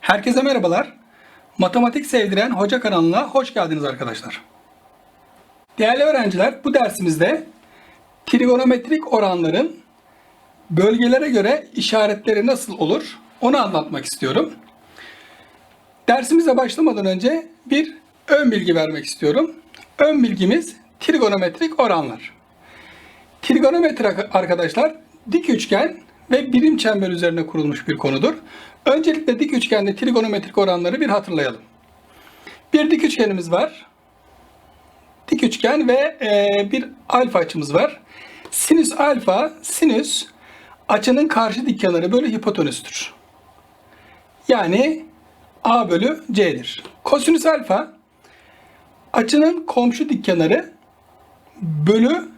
Herkese merhabalar. Matematik sevdiren hoca kanalına hoş geldiniz arkadaşlar. Değerli öğrenciler, bu dersimizde trigonometrik oranların bölgelere göre işaretleri nasıl olur onu anlatmak istiyorum. Dersimize başlamadan önce bir ön bilgi vermek istiyorum. Ön bilgimiz trigonometrik oranlar. Trigonometri arkadaşlar dik üçgen ve birim çember üzerine kurulmuş bir konudur. Öncelikle dik üçgende trigonometrik oranları bir hatırlayalım. Bir dik üçgenimiz var. Dik üçgen ve e, bir alfa açımız var. Sinüs alfa, sinüs açının karşı dik kenarı bölü hipotenüstür. Yani A bölü C'dir. Kosinüs alfa açının komşu dik kenarı bölü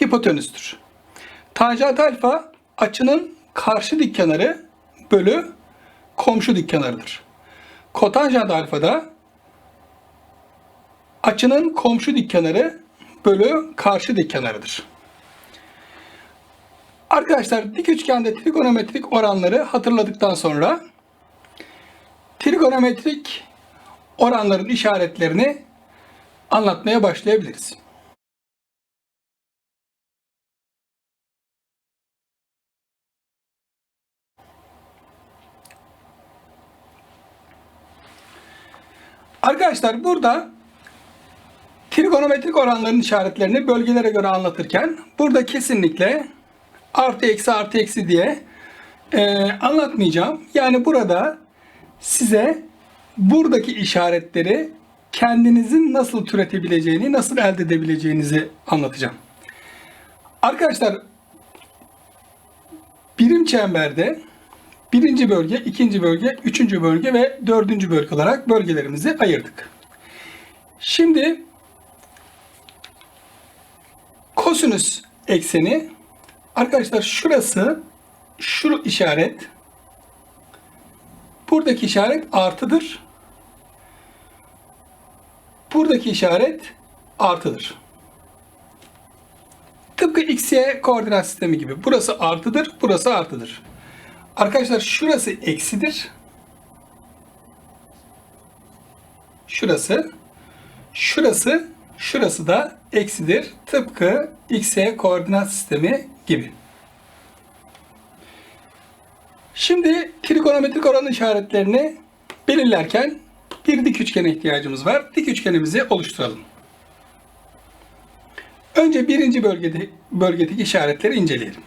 hipotenüstür. Tanjant alfa açının karşı dik kenarı bölü komşu dik kenarıdır. Kotanjant alfa da açının komşu dik kenarı bölü karşı dik kenarıdır. Arkadaşlar dik üçgende trigonometrik oranları hatırladıktan sonra trigonometrik oranların işaretlerini anlatmaya başlayabiliriz. Arkadaşlar burada trigonometrik oranların işaretlerini bölgelere göre anlatırken burada kesinlikle artı eksi artı eksi diye e, anlatmayacağım. Yani burada size buradaki işaretleri kendinizin nasıl türetebileceğini, nasıl elde edebileceğinizi anlatacağım. Arkadaşlar birim çemberde birinci bölge, ikinci bölge, üçüncü bölge ve dördüncü bölge olarak bölgelerimizi ayırdık. Şimdi kosinüs ekseni arkadaşlar şurası şu işaret buradaki işaret artıdır. Buradaki işaret artıdır. Tıpkı x, y koordinat sistemi gibi. Burası artıdır, burası artıdır. Arkadaşlar şurası eksidir. Şurası. Şurası. Şurası da eksidir. Tıpkı x, y koordinat sistemi gibi. Şimdi trigonometrik oran işaretlerini belirlerken bir dik üçgene ihtiyacımız var. Dik üçgenimizi oluşturalım. Önce birinci bölgede, bölgedeki işaretleri inceleyelim.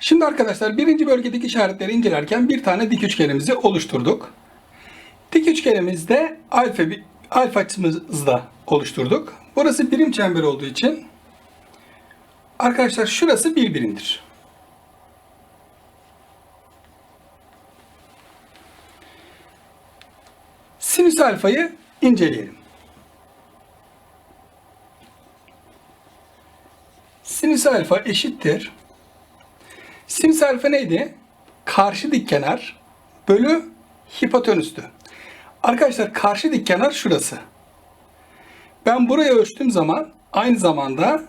Şimdi arkadaşlar birinci bölgedeki işaretleri incelerken bir tane dik üçgenimizi oluşturduk. Dik üçgenimizde alfa, alfa açımızda oluşturduk. Burası birim çember olduğu için arkadaşlar şurası bir birimdir. Sinüs alfayı inceleyelim. Sinüs alfa eşittir. Sinüs alfa neydi? Karşı dik kenar bölü hipotenüstü. Arkadaşlar karşı dik kenar şurası. Ben buraya ölçtüğüm zaman aynı zamanda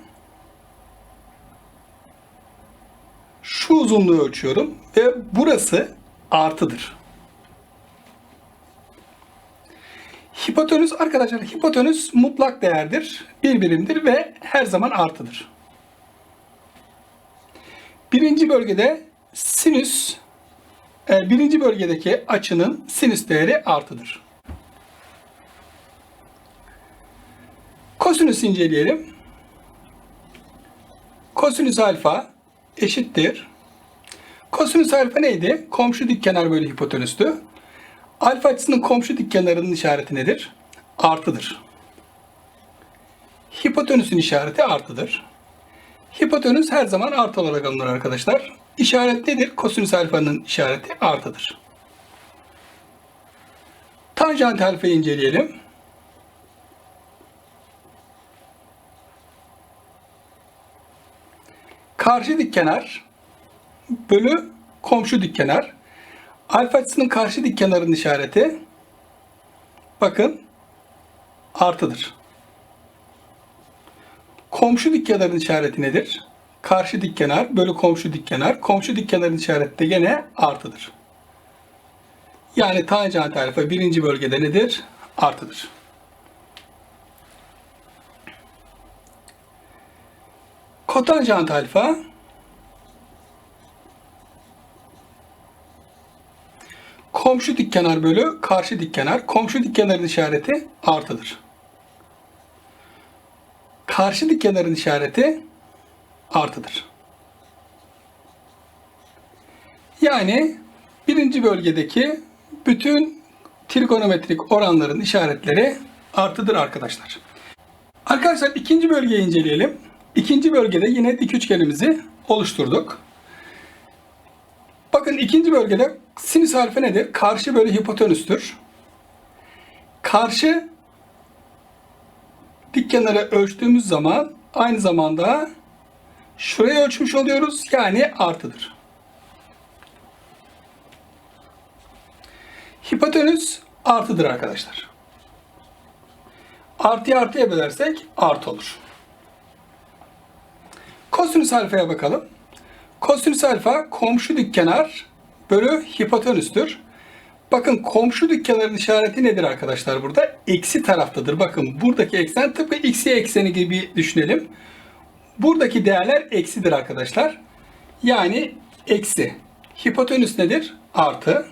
şu uzunluğu ölçüyorum ve burası artıdır. Hipotenüs arkadaşlar hipotenüs mutlak değerdir. Bir birimdir ve her zaman artıdır. Birinci bölgede sinüs e, birinci bölgedeki açının sinüs değeri artıdır. Kosinüs inceleyelim. Kosinüs alfa eşittir. Kosinüs alfa neydi? Komşu dik kenar bölü hipotenüstü. Alfa açısının komşu dik kenarının işareti nedir? Artıdır. Hipotenüsün işareti artıdır. Hipotenüs her zaman artı olarak alınır arkadaşlar. İşaret nedir? Kosinüs alfanın işareti artıdır. Tanjant alfayı inceleyelim. Karşı dik kenar bölü komşu dik kenar. Alfa açısının karşı dik kenarının işareti bakın artıdır. Komşu dik kenarın işareti nedir? Karşı dik kenar bölü komşu dik kenar. Komşu dik kenarın işareti de gene artıdır. Yani tanjant alfa birinci bölgede nedir? Artıdır. Kotanjant alfa komşu dikkenar bölü karşı dikkenar. Komşu dikkenarın işareti artıdır. Karşı dikkenarın işareti artıdır. Yani birinci bölgedeki bütün trigonometrik oranların işaretleri artıdır arkadaşlar. Arkadaşlar ikinci bölgeyi inceleyelim. İkinci bölgede yine dik üçgenimizi oluşturduk. Bakın ikinci bölgede sinüs harfi nedir? Karşı bölü hipotenüstür. Karşı dik kenarı ölçtüğümüz zaman aynı zamanda şurayı ölçmüş oluyoruz. Yani artıdır. Hipotenüs artıdır arkadaşlar. Artıya artıya bölersek artı olur. Kosinüs alfaya bakalım. Kosinüs alfa komşu dikkenar bölü hipotenüstür. Bakın komşu dikkenarın işareti nedir arkadaşlar burada? Eksi taraftadır. Bakın buradaki eksen tıpkı xy ekseni gibi düşünelim. Buradaki değerler eksidir arkadaşlar. Yani eksi. Hipotenüs nedir? Artı.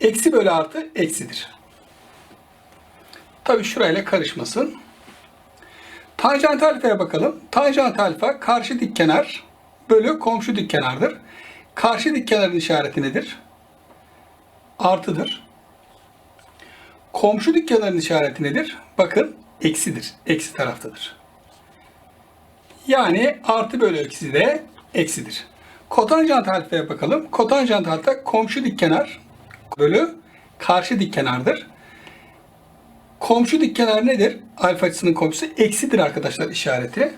Eksi bölü artı eksidir. Tabi şurayla karışmasın. Tanjant alfaya bakalım. Tanjant alfa karşı dik kenar bölü komşu dik kenardır. Karşı dik kenarın işareti nedir? Artıdır. Komşu dik kenarın işareti nedir? Bakın eksidir. Eksi taraftadır. Yani artı bölü eksi de eksidir. Kotanjant alfaya bakalım. Kotanjant alfa komşu dik kenar bölü karşı dik kenardır. Komşu dik kenar nedir? Alfa açısının komşusu eksidir arkadaşlar işareti.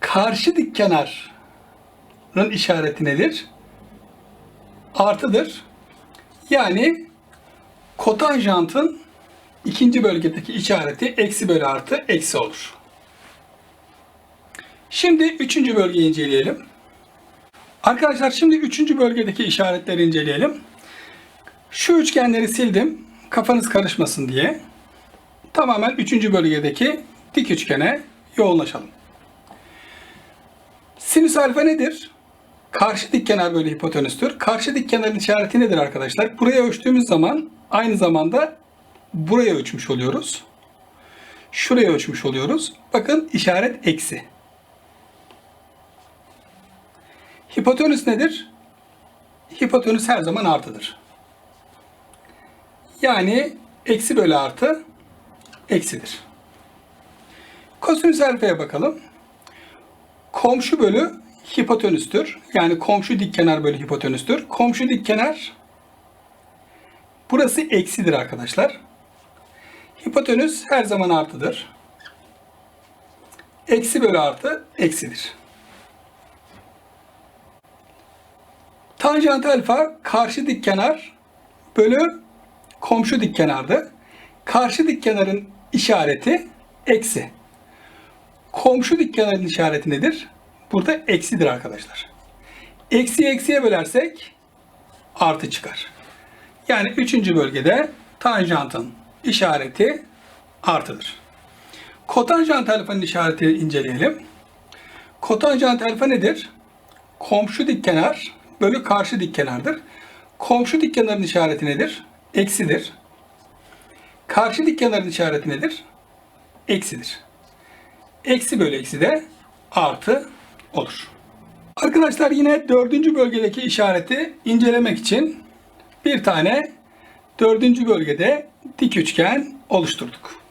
Karşı dik kenarın işareti nedir? Artıdır. Yani kotanjantın ikinci bölgedeki işareti eksi bölü artı eksi olur. Şimdi üçüncü bölgeyi inceleyelim. Arkadaşlar şimdi üçüncü bölgedeki işaretleri inceleyelim. Şu üçgenleri sildim. Kafanız karışmasın diye. Tamamen üçüncü bölgedeki dik üçgene yoğunlaşalım. Sinüs alfa nedir? Karşı dik kenar bölü hipotenüstür. Karşı dik kenarın işareti nedir arkadaşlar? Buraya ölçtüğümüz zaman aynı zamanda buraya ölçmüş oluyoruz. Şuraya ölçmüş oluyoruz. Bakın işaret eksi. Hipotenüs nedir? Hipotenüs her zaman artıdır. Yani eksi bölü artı eksidir. Kosinüs alfaya bakalım. Komşu bölü hipotenüstür. Yani komşu dik kenar bölü hipotenüstür. Komşu dik kenar burası eksidir arkadaşlar. Hipotenüs her zaman artıdır. Eksi bölü artı eksidir. Tanjant alfa karşı dik kenar bölü komşu dik kenardı. Karşı dik kenarın işareti eksi. Komşu dik kenarın işareti nedir? Burada eksidir arkadaşlar. Eksi eksiye bölersek artı çıkar. Yani üçüncü bölgede tanjantın işareti artıdır. Kotanjant alfanın işaretini inceleyelim. Kotanjant alfa nedir? Komşu dik kenar bölü karşı dik kenardır. Komşu dik kenarın işareti nedir? Eksidir. Karşı dik kenarın işareti nedir? Eksidir. Eksi bölü eksi de artı olur. Arkadaşlar yine dördüncü bölgedeki işareti incelemek için bir tane dördüncü bölgede dik üçgen oluşturduk.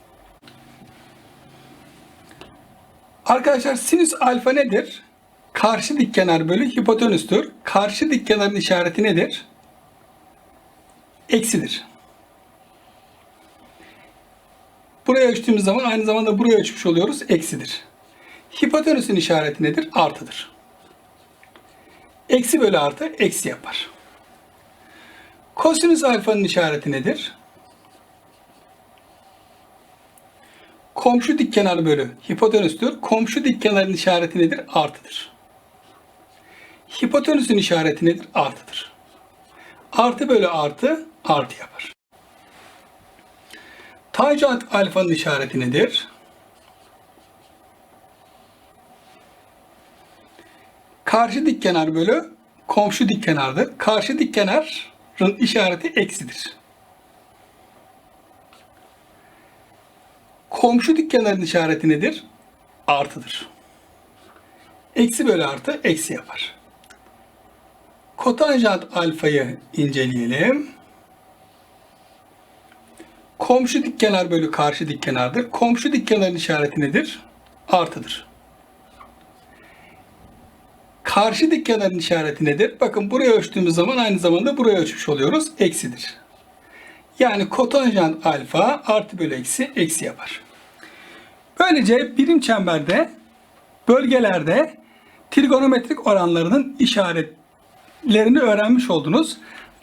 Arkadaşlar sinüs alfa nedir? Karşı dik kenar bölü hipotenüstür. Karşı dik kenarın işareti nedir? Eksidir. Buraya ölçtüğümüz zaman aynı zamanda buraya ölçmüş oluyoruz. Eksidir. Hipotenüsün işareti nedir? Artıdır. Eksi bölü artı eksi yapar. Kosinüs alfanın işareti nedir? Komşu dik kenar bölü hipotenüstür. Komşu dik kenarın işareti nedir? Artıdır. Hipotenüsün işareti nedir? Artıdır. Artı bölü artı artı yapar. Tanjant alfanın işareti nedir? Karşı dik kenar bölü komşu dik kenardır. Karşı dik kenarın işareti eksidir. Komşu dik kenarın işareti nedir? Artıdır. Eksi bölü artı eksi yapar. Kotanjant alfayı inceleyelim. Komşu dik kenar bölü karşı dik kenardır. Komşu dik kenarın işareti nedir? Artıdır. Karşı kenarın işareti nedir? Bakın buraya ölçtüğümüz zaman aynı zamanda buraya ölçmüş oluyoruz. Eksidir. Yani kotanjant alfa artı bölü eksi eksi yapar. Böylece birim çemberde bölgelerde trigonometrik oranlarının işaretlerini öğrenmiş oldunuz.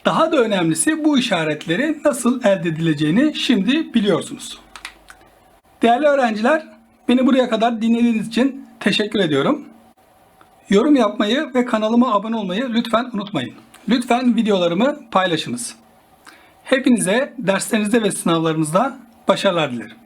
Daha da önemlisi bu işaretleri nasıl elde edileceğini şimdi biliyorsunuz. Değerli öğrenciler, beni buraya kadar dinlediğiniz için teşekkür ediyorum. Yorum yapmayı ve kanalıma abone olmayı lütfen unutmayın. Lütfen videolarımı paylaşınız. Hepinize derslerinizde ve sınavlarınızda başarılar dilerim.